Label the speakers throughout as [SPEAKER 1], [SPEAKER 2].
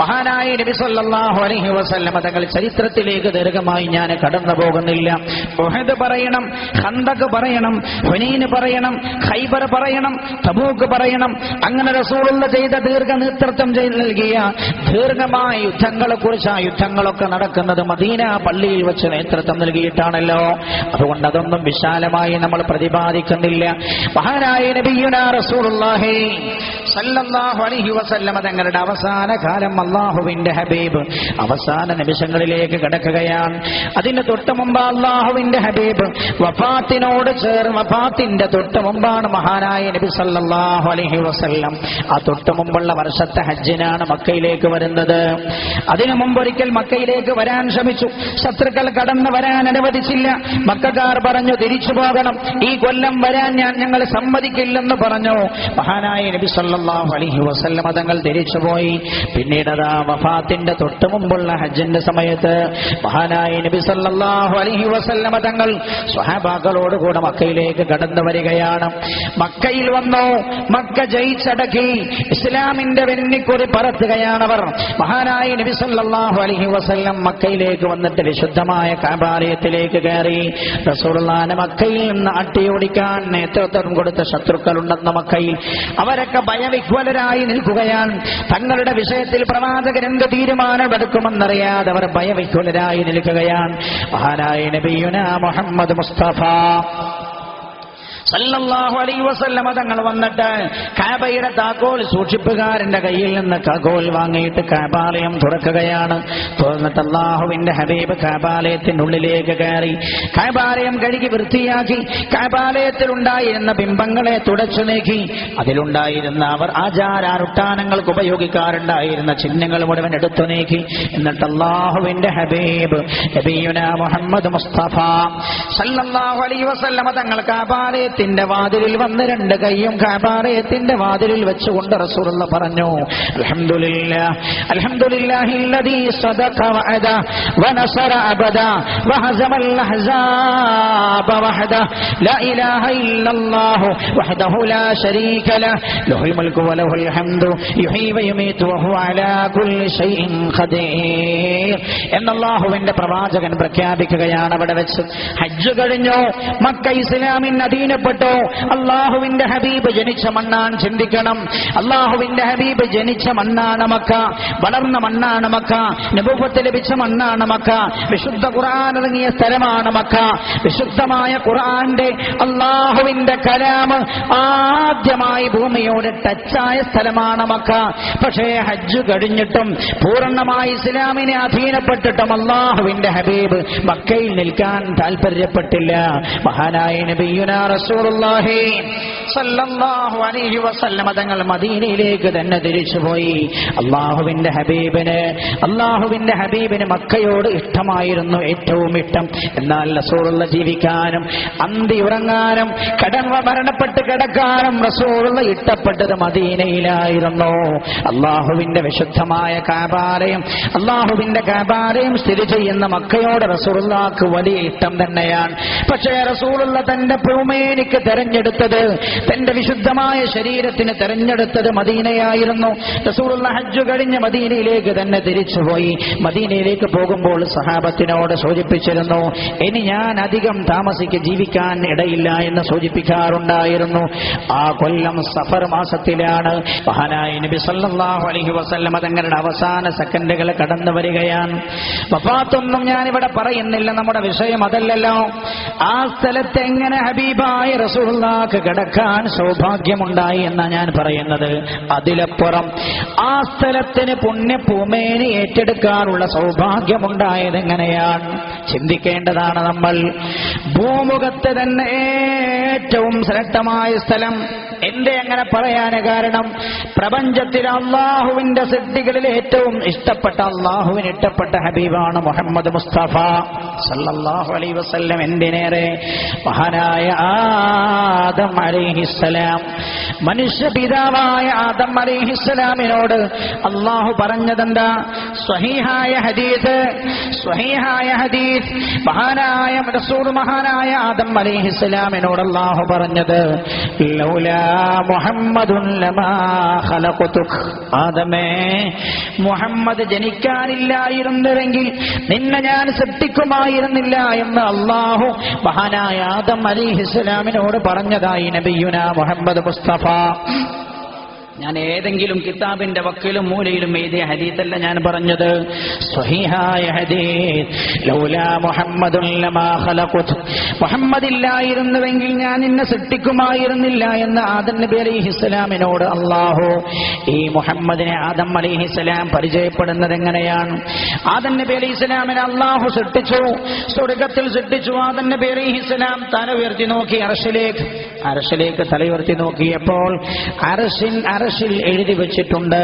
[SPEAKER 1] മഹാനായ നബി സല്ലല്ലാഹു അലൈഹി വസല്ലമ തങ്ങൾ ചരിത്രത്തിലേക്ക് ദീർഘമായി ഞാൻ കടന്നു പോകുന്നില്ല. ഉഹദ് പറയണം ഹന്തക് പറയണം ഹുനൈൻ പറയണം ഖൈബർ പറയണം തബൂക്ക് പറയണം. അങ്ങനെ റസൂലുള്ള ചെയ്ത ദീർഘ നേതൃത്വം ചെയ്ത് നൽകിയ ദീർഘമായ യുദ്ധങ്ങളെ കുറിച്ച് ആ യുദ്ധങ്ങളൊക്കെ നടക്കുന്നത് മദീന പള്ളിയിൽ വെച്ച് നേതൃത്വം നൽകിയിട്ടാണല്ലോ. അതുകൊണ്ട് അതൊന്നും വിശാലമായി നമ്മൾ പ്രതിപാദിക്കുന്നില്ല. മഹാനായ നബിയുന റസൂലുള്ളാഹി സല്ലല്ലാഹു അലൈഹി വസല്ലമ തങ്ങളുടെ അവസാന കാലം അള്ളാഹുവിന്റെ ഹബീബ്. അവസാന നിമിഷങ്ങളിലേക്ക് കിടക്കുകയാണ്. അതിന് തൊട്ട് മുമ്പ് അള്ളാഹുവിന്റെ ഹബീബ്. വഫാത്തിനോട് ചേർന്ന് വഫാത്തിന്റെ തൊട്ട് മുമ്പാണ് മഹാനായ നബി സല്ലല്ലാഹു അലൈഹി വസല്ലം. ആ തൊട്ട് മുമ്പുള്ള വർഷത്തെ ഹജ്ജിനാണ് മക്കയിലേക്ക് വരുന്നത്. അതിനു മുമ്പ് ഒരിക്കൽ മക്കയിലേക്ക് വരാൻ ശ്രമിച്ചു. ശത്രുക്കൾ കടന്നു വരാൻ അനുവദിച്ചില്ല. മക്കാർ പറഞ്ഞു തിരിച്ചു പോകണം. ഈ കൊല്ലം വരാൻ ഞാൻ ഞങ്ങൾ സമ്മതിക്കില്ലെന്ന് പറഞ്ഞു. മഹാനായ നബി സല്ലല്ലാഹു അലൈഹി വസല്ലം തങ്ങൾ തിരിച്ചുപോയി പിന്നീട് അതാ വഫാത്തിന്റെ തൊട്ട് മുമ്പുള്ള ഹജ്ജിന്റെ സമയത്ത് മഹാനായ നബി സല്ലല്ലാഹു അലൈഹി വസല്ലം തങ്ങൾ സ്വഹാബാക്കളോട് കൂടെ മക്കയിലേക്ക് കടന്നു വരികയാണ്. മക്കയിൽ വന്നു മക്ക ജയിച്ചടക്കി ഇസ്ലാമിന്റെ വെന്നിക്കുറി പറത്തുകയാണവർ മഹാനായ നബി സല്ലല്ലാഹു അലൈഹി വസല്ലം മക്കയിലേക്ക് വന്നിട്ട് വിശുദ്ധമായ കാബാലയത്തിലേക്ക് കയറി. റസൂർലാന മക്കയിൽ നിന്ന് അട്ടിയോടിക്കാൻ നേതൃത്വം കൊടുത്ത ശത്രുക്കളുണ്ടെന്ന മക്കയിൽ. അവരൊക്കെ ഭയവിഹ്വലരായി നിൽക്കുകയാണ്. തങ്ങളുടെ വിഷയത്തിൽ പ്രവാചകൻ എന്ത് തീരുമാനമെടുക്കുമെന്നറിയാതെ അവർ ഭയവിഹ്വലരായി നിൽക്കുകയാണ്. മഹാനായ നബിയുന മുഹമ്മദ് മുസ്തഫ. സല്ലല്ലാഹു അലൈഹി വസല്ലമ തങ്ങൾ വന്നിട്ട് കാബയുടെ താക്കോൽ സൂക്ഷിപ്പുകാരന്റെ കയ്യിൽ നിന്ന് താക്കോൽ വാങ്ങിയിട്ട് കാബാലയം തുറക്കുകയാണ്. തുറന്നിട്ട് അള്ളാഹുവിന്റെ ഹബീബ് കാബാലയത്തിനുള്ളിലേക്ക് കയറി. കാബാലയം കഴുകി വൃത്തിയാക്കി കാബാലയത്തിൽ ഉണ്ടായിരുന്ന ബിംബങ്ങളെ തുടച്ചു നീക്കി. അതിലുണ്ടായിരുന്ന അവർ ആചാരാനുഷ്ഠാനങ്ങൾക്ക് ഉപയോഗിക്കാറുണ്ടായിരുന്ന ചിഹ്നങ്ങൾ മുഴുവൻ എടുത്തു നീക്കി. എന്നിട്ട് അള്ളാഹുവിന്റെ ഹബീബ് നബിയുന മുഹമ്മദ് മുസ്തഫ സല്ലല്ലാഹു അലൈഹി വസല്ലമ തങ്ങൾ കഅബത്തിന്റെ വാതിലിൽ വന്ന് രണ്ട് കൈയും കബാറയത്തിന്റെ വാതിലിൽ വെച്ചുകൊണ്ട് റസൂലുള്ള പറഞ്ഞു എന്നാഹുവിന്റെ സദഖ വഅദ വനസറ അബദ പ്രവാചകൻ പ്രഖ്യാപിക്കുകയാണ് അവിടെ വെച്ച് ഹജ്ജ് കഴിഞ്ഞു? മക്ക ഇസ്ലാമിൻ അധീന അധീനപ്പെട്ടു അള്ളാഹുവിന്റെ ഹബീബ് ജനിച്ച മണ്ണാൻ ചിന്തിക്കണം. അള്ളാഹുവിന്റെ ഹബീബ് ജനിച്ച മണ്ണാണ് മക്ക വളർന്ന മണ്ണാണ് മക്ക നബുവത്ത് ലഭിച്ച മണ്ണാണ് മക്ക വിശുദ്ധ ഖുർആൻ ഇറങ്ങിയ സ്ഥലമാണ് മക്ക. വിശുദ്ധമായ ഖുർആന്റെ അള്ളാഹുവിന്റെ കലാമ് ആദ്യമായി ഭൂമിയോട് ടച്ചായ സ്ഥലമാണ് മക്ക. പക്ഷേ ഹജ്ജ് കഴിഞ്ഞിട്ടും പൂർണമായി ഇസ്ലാമിനെ അധീനപ്പെട്ടിട്ടും അള്ളാഹുവിന്റെ ഹബീബ് മക്കയിൽ നിൽക്കാൻ താല്പര്യപ്പെട്ടില്ല. മഹാനായ നബിയുന റസൂലുള്ളാഹി സല്ലല്ലാഹു അലൈഹി തങ്ങൾ മദീനയിലേക്ക് തന്നെ തിരിച്ചുപോയി. അള്ളാഹുവിന്റെ ഹബീബിന് അള്ളാഹുവിന്റെ ഹബീബിന് മക്കയോട് ഇഷ്ടമായിരുന്നു ഏറ്റവും ഇഷ്ടം. എന്നാൽ റസൂറുള്ള ജീവിക്കാനും അന്തി ഉറങ്ങാനും കടമ മരണപ്പെട്ട് കിടക്കാനും റസൂറുള്ള ഇഷ്ടപ്പെട്ടത് മദീനയിലായിരുന്നു. അള്ളാഹുവിന്റെ വിശുദ്ധമായ കാബാലയം അള്ളാഹുവിന്റെ കാബാലയം സ്ഥിതി ചെയ്യുന്ന മക്കയോട് റസൂലുള്ളാക്ക് വലിയ ഇഷ്ടം തന്നെയാണ്. പക്ഷേ റസൂറുള്ള തന്റെ ഭൂമേനിക്ക് തെരഞ്ഞെടുത്തത്. തന്റെ വിശുദ്ധമായ ശരീരത്തിന് തെരഞ്ഞെടുത്തത് മദീനയായിരുന്നു. റസൂറുള്ള ഹജ്ജ് കഴിഞ്ഞ് മദീനയിലേക്ക് തന്നെ തിരിച്ചുപോയി. മദീനയിലേക്ക് പോകുമ്പോൾ സഹാബത്തിനോട് സൂചിപ്പിച്ചിരുന്നു ഇനി ഞാൻ അധികം താമസിക്ക് ജീവിക്കാൻ ഇടയില്ല എന്ന് സൂചിപ്പിക്കാറുണ്ടായിരുന്നു. ആ കൊല്ലം സഫർ മാസത്തിലാണ്. മഹാനായ നബി സല്ലല്ലാഹു അലൈഹി വസല്ലമ തങ്ങളുടെ അവസാന സെക്കൻഡുകൾ കടന്നു വരികയാണ്. വഫാത്തൊന്നും ഞാനിവിടെ പറയുന്നില്ല. നമ്മുടെ വിഷയം അതല്ലല്ലോ. ആ സ്ഥലത്ത് എങ്ങനെ ഹബീബായ റസൂള്ളാക്ക് കിടക്കാൻ സൗഭാഗ്യമുണ്ടായി എന്നാ ഞാൻ പറയുന്നത്? അതിലപ്പുറം ആ സ്ഥലത്തിന് പുണ്യഭൂമേനി ഏറ്റെടുക്കാനുള്ള സൗഭാഗ്യമുണ്ടായത് എങ്ങനെയാണ്? ചിന്തിക്കേണ്ടതാണ് നമ്മൾ. ഭൂമുഖത്ത് തന്നെ ഏറ്റവും ശ്രേഷ്ഠമായ സ്ഥലം എന്തേ അങ്ങനെ പറയാന് കാരണം? പ്രപഞ്ചത്തിൽ അള്ളാഹുവിന്റെ സിദ്ധികളിൽ ഏറ്റവും ഇഷ്ടപ്പെട്ട അള്ളാഹുവിന് ഇഷ്ടപ്പെട്ട ഹബീബാണ് മുഹമ്മദ് മുസ്തഫ. സല്ലാഹു അലൈ വസല്ലം എന്തിനേറെ? മഹാനായ ആദം അലിഹിസ്സലാം. മനുഷ്യ പിതാവായ ആദം അലിഹിസ്സലാമിനോട് അള്ളാഹു പറഞ്ഞതെന്താ? സ്വഹീഹായ ഹദീസ് സ്വഹീഹായ ഹദീസ്. മഹാനായ റസൂൽ മഹാനായ ആദം അലിഹിസ്സലാമിനോട് അള്ളാഹു പറഞ്ഞത് ലൗലാ ആദമേ മുഹമ്മദ് ജനിക്കാനില്ലായിരുന്നുവെങ്കിൽ നിന്നെ ഞാൻ സൃഷ്ടിക്കുമായിരുന്നില്ല എന്ന് അള്ളാഹു മഹാനായ ആദം അലി ഇസ്ലാമിനോട് പറഞ്ഞതായി നബിയുന മുഹമ്മദ് മുസ്തഫ. ഞാൻ ഏതെങ്കിലും കിതാബിന്റെ വക്കിലും മൂലയിലും എഴുതിയ ഹദീത്തല്ല ഞാൻ പറഞ്ഞത്. സ്വഹീഹായ ലൗലാ മുഹമ്മദ് ഇല്ലായിരുന്നുവെങ്കിൽ ഞാൻ നിന്നെ സൃഷ്ടിക്കുമായിരുന്നില്ല എന്ന് ആദം നബി അലൈഹിസ്സലാമിനോട് അള്ളാഹു ഈ മുഹമ്മദിനെ ആദം അലിഹിസ്സലാം പരിചയപ്പെടുന്നത് എങ്ങനെയാണ്? ആദം നബി അലൈഹിസ്സലാമിനെ അള്ളാഹു സൃഷ്ടിച്ചു സ്വർഗത്തിൽ സൃഷ്ടിച്ചു. ആദം നബി അലിഹിസ്സലാം തല ഉയർത്തി നോക്കി അറഷിലേക്ക് അറഷിലേക്ക് തലയുർത്തി നോക്കിയപ്പോൾ അരശിൽ അരശിൽ എഴുതി വെച്ചിട്ടുണ്ട്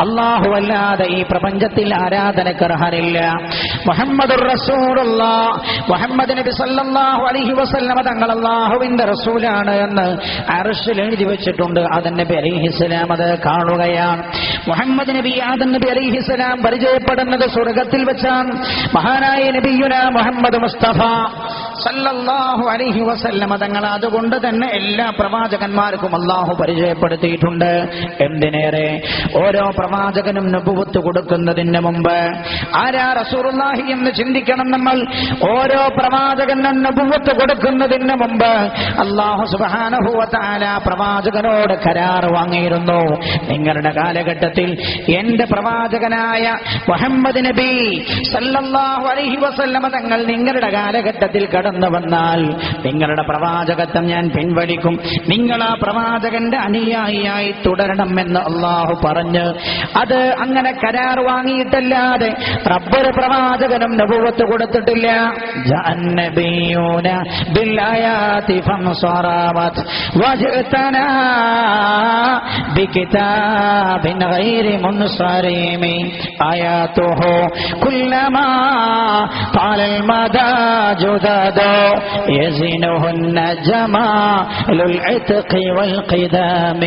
[SPEAKER 1] അല്ലാഹു അല്ലാതെ ഈ പ്രപഞ്ചത്തിൽ ആരാധനക്ക് അർഹനില്ല റസൂലുള്ളാഹ് മുഹമ്മദ് നബി അലൈഹി വസല്ലമ തങ്ങൾ അള്ളാഹുവിന്റെ റസൂലാണ് എന്ന് അർഷിൽ എഴുതി വെച്ചിട്ടുണ്ട്. ആദം നബി അലിഹിസ്ലാം അത് കാണുകയാണ്. മുഹമ്മദ് നബി ആദം നബി അലിഹിസ്ലാം പരിചയപ്പെടുന്നത് സ്വർഗത്തിൽ വെച്ചാണ്. മഹാനായ നബിയുന മുഹമ്മദ് മുസ്തഫ സല്ലല്ലാഹു അലൈഹി വസല്ലമ തങ്ങൾ അതുകൊണ്ട് തന്നെ എല്ലാ പ്രവാചകന്മാർക്കും അള്ളാഹു പരിചയപ്പെടുത്തിയിട്ടുണ്ട്. എന്തിനേറെ? ഓരോ പ്രവാചകനും നബുവത്ത് കൊടുക്കുന്നതിന് മുമ്പ് ആരാ റസൂറുല്ലാഹി എന്ന് ചിന്തിക്കണം നമ്മൾ. ഓരോ പ്രവാചകനും നബുവത്ത് കൊടുക്കുന്നതിന് മുമ്പ് അള്ളാഹു സുബാനഹുവത്താല പ്രവാചകനോട് കരാർ വാങ്ങിയിരുന്നു. നിങ്ങളുടെ കാലഘട്ടത്തിൽ എന്റെ പ്രവാചകനായ മുഹമ്മദ് നബി സല്ലല്ലാഹു അലൈഹി വസല്ലമ തങ്ങൾ നിങ്ങളുടെ കാലഘട്ടത്തിൽ കടന്നു പെട്ടെന്ന് വന്നാൽ നിങ്ങളുടെ പ്രവാചകത്വം ഞാൻ പിൻവലിക്കും. നിങ്ങൾ ആ പ്രവാചകന്റെ അനുയായിയായി തുടരണം എന്ന് അള്ളാഹു പറഞ്ഞ് അത് അങ്ങനെ കരാർ വാങ്ങിയിട്ടല്ലാതെ റബ്ബൊരു പ്രവാചകനും നബുവത്ത് കൊടുത്തിട്ടില്ല. ആയാത്തുഹോ കുല്ലമാ പാലൽ മദാ ജുദാദ يزنهن جمال العتق والقدام.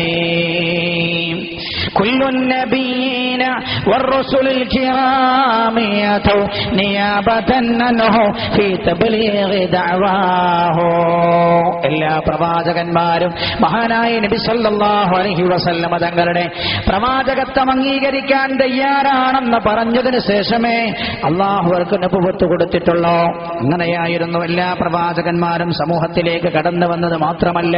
[SPEAKER 1] كل النبيين والرسل الكرام يأتوا نيابة عنه في تبليغ دعواه എല്ലാ പ്രവാചകന്മാരും മഹാനായ നബി സല്ലല്ലാഹു അലൈഹി വസല്ലമ തങ്ങളുടെ പ്രവാചകത്വം അംഗീകരിക്കാൻ തയ്യാറാണെന്ന് പറഞ്ഞതിന് ശേഷമേ അള്ളാഹു അവർക്ക് നബുവത്ത് കൊടുത്തിട്ടുള്ളൂ അങ്ങനെയായിരുന്നു എല്ലാ പ്രവാചകന്മാരും സമൂഹത്തിലേക്ക് കടന്നു വന്നത് മാത്രമല്ല